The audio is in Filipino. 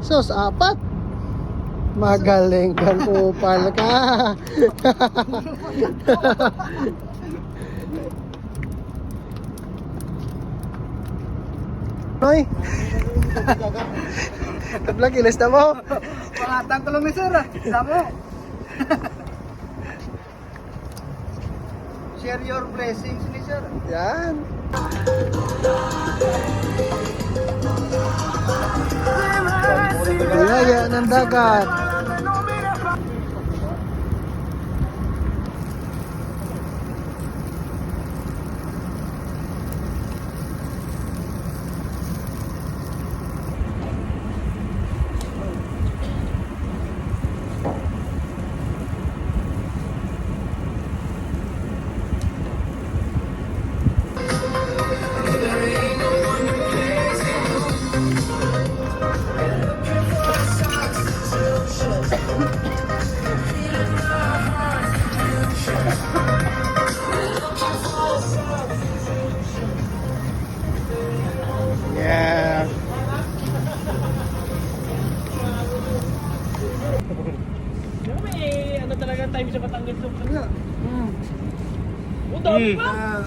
Sus, apat. Magaling kang kupal ka. Hoy. Tabla kilis na mo. Pangatang ko lang ni sir. ah. Damo. Share your blessings ni sir. Yan. Ng dagat. Yeah. May ano talaga time sa Batangas Hmm. Oh, dami pa!